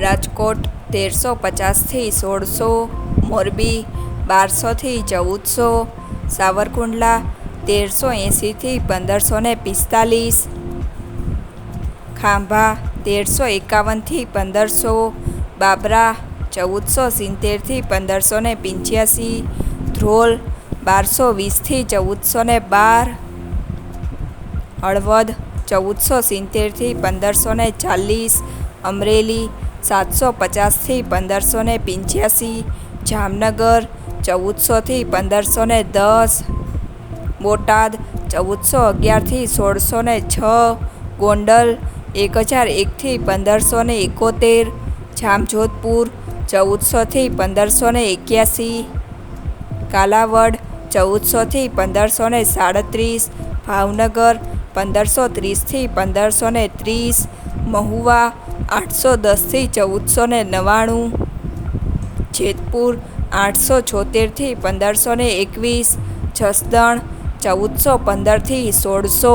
રાજકોટ તેરસો પચાસથી સોળસો, મોરબી બારસોથી ચૌદસો, સાવરકુંડલા તેરસો એંસીથી પંદરસો ને પિસ્તાલીસ, ખાંભા તેરસો એકાવનથી પંદરસો, બાબરા ચૌદસો સિત્તેરથી પંદરસો ને પંચ્યાસી, ધ્રોલ બારસો વીસથી ચૌદસો ને બાર, હળવદ ચૌદસો સિત્તેરથી પંદરસો ને ચાલીસ, અમરેલી સાતસો પચાસથી પંદરસો ને પંચ્યાસી, જામનગર ચૌદસોથી પંદરસો ને દસ, બોટાદ ચૌદસો અગિયારથી સોળસો ને છ, ગોંડલ એક હજાર એકથી પંદરસો ને એકોતેર, જામજોધપુર ચૌદસોથી પંદરસો ને એક્યાસી, કાલાવડ ચૌદસોથી પંદરસો ને સાડત્રીસ, ભાવનગર પંદરસો ત્રીસથી પંદરસો ને ત્રીસ, મહુવા આઠસો દસથી ચૌદસો ને નવ્વાણું, જેતપુર આઠસો છોતેરથી પંદરસો ને એકવીસ, જસદણ ચૌદસો પંદરથી સોળસો